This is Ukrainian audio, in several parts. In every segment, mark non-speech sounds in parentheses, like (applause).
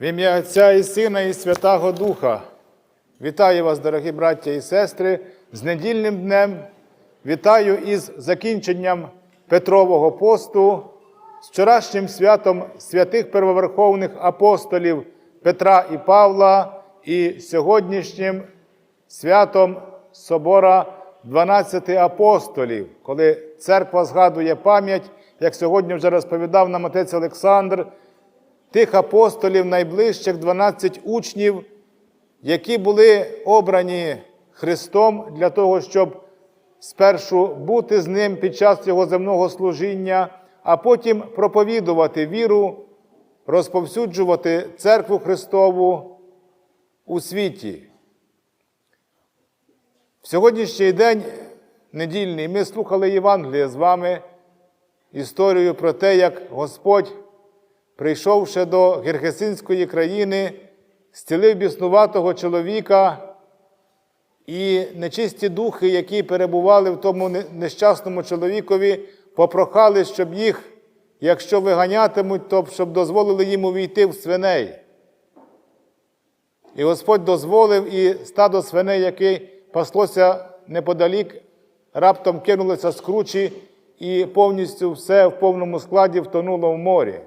В ім'я Отця і Сина, і Святого Духа. Вітаю вас, дорогі браття і сестри, з недільним днем. Вітаю із закінченням Петрового посту, з вчорашнім святом святих первоверховних апостолів Петра і Павла, і сьогоднішнім святом Собора 12 апостолів, коли церква згадує пам'ять, як сьогодні вже розповідав нам отець Олександр, тих апостолів, найближчих 12 учнів, які були обрані Христом для того, щоб спершу бути з ним під час його земного служіння, а потім проповідувати віру, розповсюджувати церкву Христову у світі. В сьогоднішній день недільний ми слухали Євангеліє з вами історію про те, як Господь, прийшовши до Герхесинської країни, зцілив біснуватого чоловіка і нечисті духи, які перебували в тому нещасному чоловікові, попрохали, щоб їх, якщо виганятимуть, то щоб дозволили їм увійти в свиней. І Господь дозволив, і стадо свиней, яке паслося неподалік, раптом кинулося з кручі, і повністю все в повному складі втонуло в морі.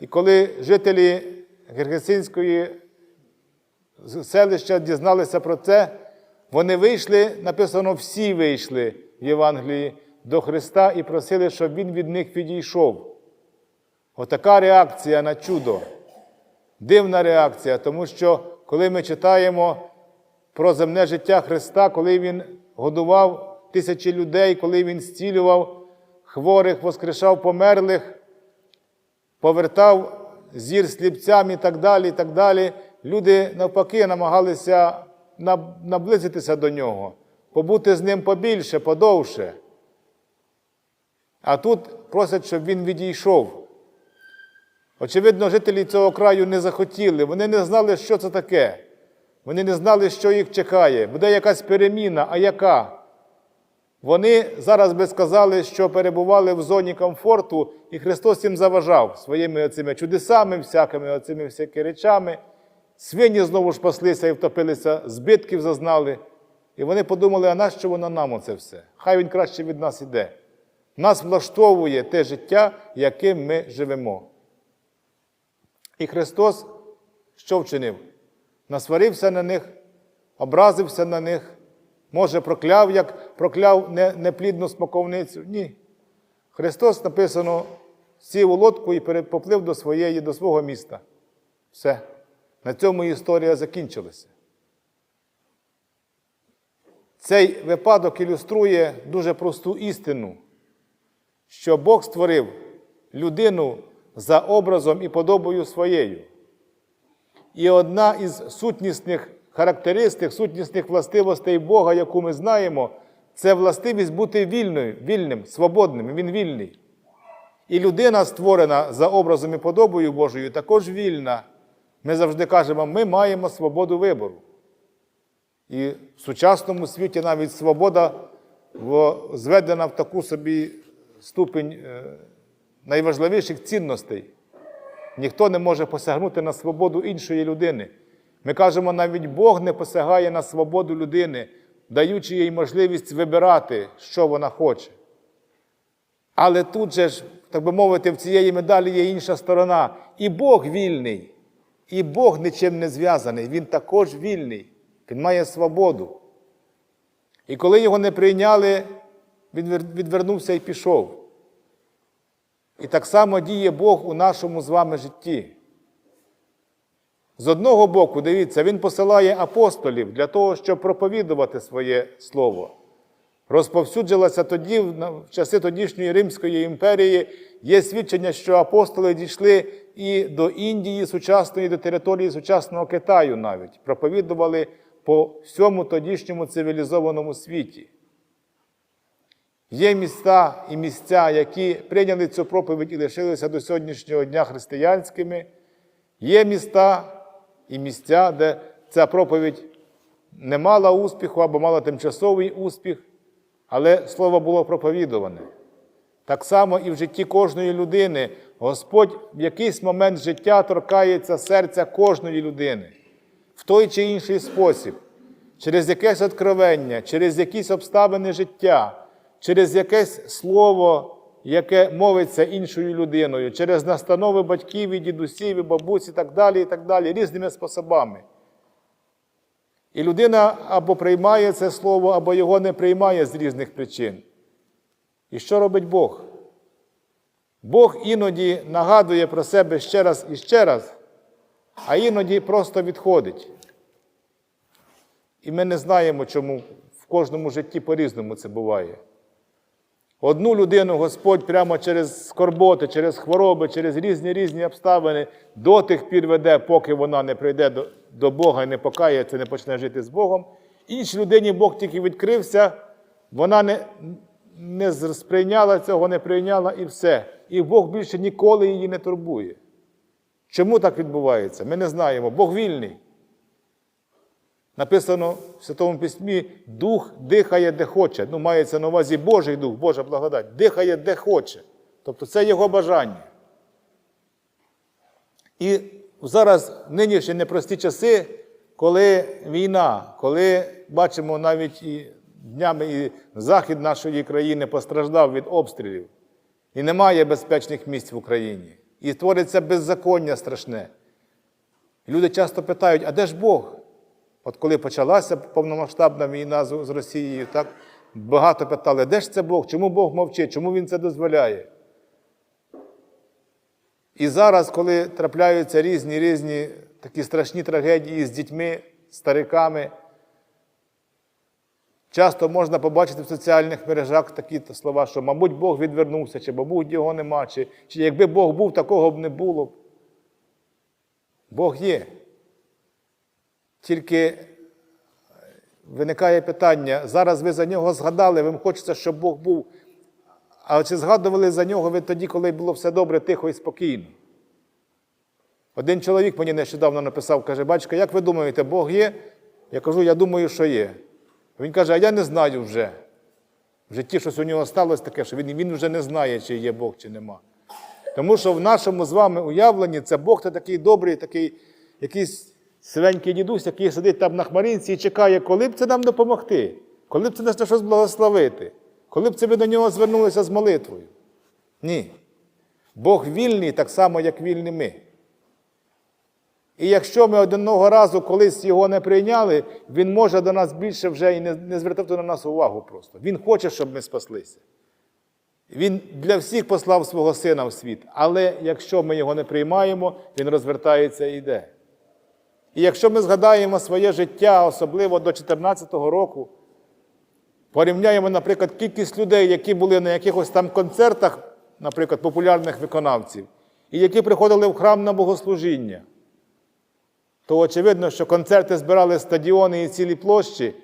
І коли жителі Гергесинської селища дізналися про це, вони вийшли, написано, всі вийшли в Євангелії до Христа і просили, щоб Він від них відійшов. Отака реакція на чудо. Дивна реакція, тому що коли ми читаємо про земне життя Христа, коли Він годував тисячі людей, коли Він зцілював хворих, воскрешав померлих, повертав зір сліпцям і так далі, і так далі, люди навпаки намагалися наблизитися до нього, побути з ним побільше, подовше. А тут просять, щоб він відійшов. Очевидно, жителі цього краю не захотіли, вони не знали, що це таке. Вони не знали, що їх чекає. Буде якась переміна, а яка? Вони зараз би сказали, що перебували в зоні комфорту, і Христос їм заважав своїми оцими чудесами, всякими оцими всякими речами. Свині знову ж паслися і втопилися, збитків зазнали. І вони подумали, а нащо воно нам оце все? Хай він краще від нас іде. Нас влаштовує те життя, яким ми живемо. І Христос що вчинив? Насварився на них, образився на них, може, прокляв, як прокляв неплідну смаковницю. Ні. Христос написано, сів у лодку і поплив до своєї, до свого міста. Все. На цьому історія закінчилася. Цей випадок ілюструє дуже просту істину, що Бог створив людину за образом і подобою своєю. І одна із сутнісних характеристик, сутнісних властивостей Бога, яку ми знаємо, це властивість бути вільною, вільним, свободним. Він вільний. І людина, створена за образом і подобою Божою, також вільна. Ми завжди кажемо, ми маємо свободу вибору. І в сучасному світі навіть свобода зведена в таку собі ступень найважливіших цінностей. Ніхто не може посягнути на свободу іншої людини. Ми кажемо, навіть Бог не посягає на свободу людини, даючи їй можливість вибирати, що вона хоче. Але тут же ж, так би мовити, в цієї медалі є інша сторона. І Бог вільний, і Бог нічим не зв'язаний, Він також вільний, Він має свободу. І коли його не прийняли, він відвернувся і пішов. І так само діє Бог у нашому з вами житті. З одного боку, дивіться, Він посилає апостолів для того, щоб проповідувати своє слово. Розповсюджилася тоді, в часи тодішньої Римської імперії, є свідчення, що апостоли дійшли і до Індії сучасної, до території сучасного Китаю навіть, проповідували по всьому тодішньому цивілізованому світі. Є міста і місця, які прийняли цю проповідь і лишилися до сьогоднішнього дня християнськими. Є міста і місця, де ця проповідь не мала успіху або мала тимчасовий успіх, але слово було проповідуване. Так само і в житті кожної людини. Господь в якийсь момент життя торкається серця кожної людини. В той чи інший спосіб, через якесь откровення, через якісь обставини життя, через якесь слово, яке мовиться іншою людиною, через настанови батьків, і дідусів, і бабусь, і так далі, і так далі, різними способами. І людина або приймає це слово, або його не приймає з різних причин. І що робить Бог? Бог іноді нагадує про себе ще раз і ще раз, а іноді просто відходить. І ми не знаємо, чому в кожному житті по-різному це буває. Одну людину Господь прямо через скорботи, через хвороби, через різні різні обставини до тих пір веде, поки вона не прийде до, до Бога і не покається, не почне жити з Богом. Іншій людині Бог тільки відкрився, вона не, не сприйняла цього, не прийняла і все. І Бог більше ніколи її не турбує. Чому так відбувається? Ми не знаємо. Бог вільний. Написано в Святому Письмі, дух дихає де хоче. Ну, мається на увазі Божий дух, Божа благодать, дихає де хоче. Тобто це його бажання. І зараз нинішні непрості часи, коли війна, коли бачимо навіть і днями і захід нашої країни постраждав від обстрілів, і немає безпечних місць в Україні, і твориться беззаконня страшне. Люди часто питають, а де ж Бог? От коли почалася повномасштабна війна з Росією, так багато питали, де ж це Бог? Чому Бог мовчить? Чому Він це дозволяє? І зараз, коли трапляються різні різні такі страшні трагедії з дітьми, стариками, часто можна побачити в соціальних мережах такі слова, що, мабуть, Бог відвернувся, чи, мабуть, його нема, чи, чи якби Бог був, такого б не було. Бог є. Тільки виникає питання, зараз ви за нього згадали, вам хочеться, щоб Бог був. А чи згадували за нього ви тоді, коли було все добре, тихо і спокійно? Один чоловік мені нещодавно написав, каже, батько, як ви думаєте, Бог є? Я кажу, я думаю, що є. Він каже, а я не знаю вже. В житті щось у нього сталося таке, що він, він вже не знає, чи є Бог, чи нема. Тому що в нашому з вами уявленні це Бог це такий добрий, такий якийсь сивенький дідусь, який сидить там на хмаринці і чекає, коли б це нам допомогти, коли б це нас на щось благословити, коли б це ви до нього звернулися з молитвою. Ні. Бог вільний так само, як вільні ми. І якщо ми одного разу колись його не прийняли, він може до нас більше вже і не, не звертати на нас увагу просто. Він хоче, щоб ми спаслися. Він для всіх послав свого сина в світ, але якщо ми його не приймаємо, він розвертається і йде. І якщо ми згадаємо своє життя, особливо до 2014 року, порівняємо, наприклад, кількість людей, які були на якихось там концертах, наприклад, популярних виконавців, і які приходили в храм на богослужіння, то очевидно, що концерти збирали стадіони і цілі площі,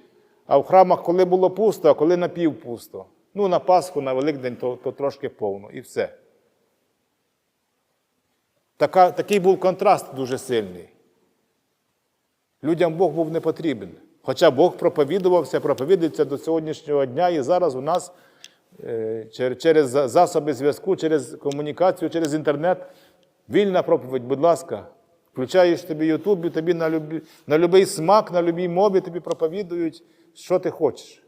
а в храмах, коли було пусто, а коли напівпусто. Ну, на Пасху, на Великдень, то, то трошки повно, і все. Така, такий був контраст дуже сильний. Людям Бог був не потрібен. Хоча Бог проповідувався, проповідується до сьогоднішнього дня, і зараз у нас е, через засоби зв'язку, через комунікацію, через інтернет вільна проповідь, будь ласка. Включаєш тобі Ютуб, тобі на, любі, на любий смак, на любій мові тобі проповідують, що ти хочеш.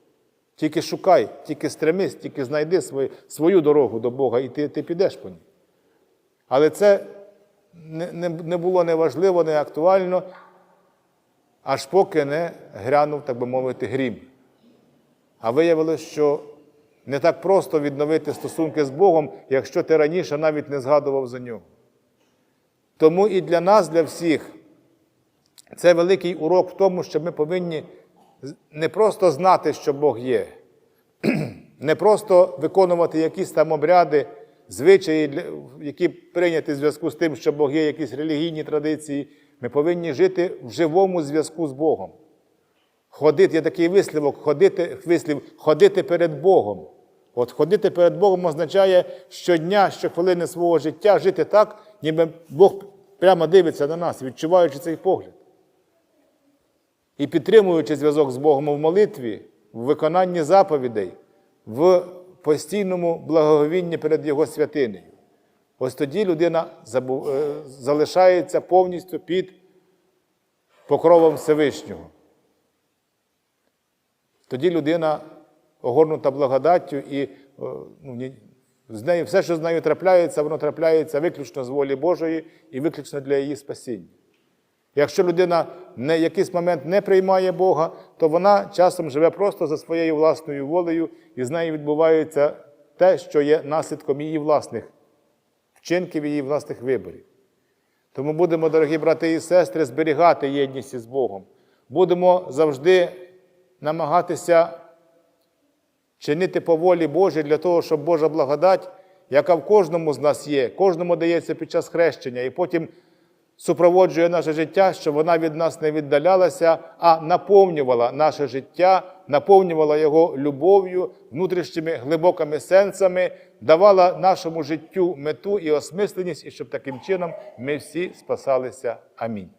Тільки шукай, тільки стремись, тільки знайди свою, свою дорогу до Бога, і ти, ти підеш по ній. Але це не, не, не було неважливо, не актуально, аж поки не грянув, так би мовити, грім. А виявилось, що не так просто відновити стосунки з Богом, якщо ти раніше навіть не згадував за нього. Тому і для нас, для всіх, це великий урок в тому, що ми повинні не просто знати, що Бог є, (clears throat) не просто виконувати якісь там обряди, звичаї, які прийняті в зв'язку з тим, що Бог є якісь релігійні традиції. Ми повинні жити в живому зв'язку з Богом. Ходити, є такий вислівок, ходити, вислів, ходити перед Богом. От ходити перед Богом означає щодня, щохвилини свого життя жити так, ніби Бог прямо дивиться на нас, відчуваючи цей погляд. І підтримуючи зв'язок з Богом в молитві, в виконанні заповідей, в постійному благоговінні перед Його святинею. Ось тоді людина е, залишається повністю під покровом Всевишнього. Тоді людина огорнута благодаттю, і е, ну, з нею, все, що з нею трапляється, воно трапляється виключно з волі Божої і виключно для її спасіння. Якщо людина в якийсь момент не приймає Бога, то вона часом живе просто за своєю власною волею, і з нею відбувається те, що є наслідком її власних вчинків, її власних виборів. Тому будемо, дорогі брати і сестри, зберігати єдність із Богом. Будемо завжди намагатися чинити по волі Божій для того, щоб Божа благодать, яка в кожному з нас є, кожному дається під час хрещення, і потім супроводжує наше життя, щоб вона від нас не віддалялася, а наповнювала наше життя, наповнювала його любов'ю, внутрішніми глибокими сенсами, давала нашому життю мету і осмисленість, і щоб таким чином ми всі спасалися. Амінь.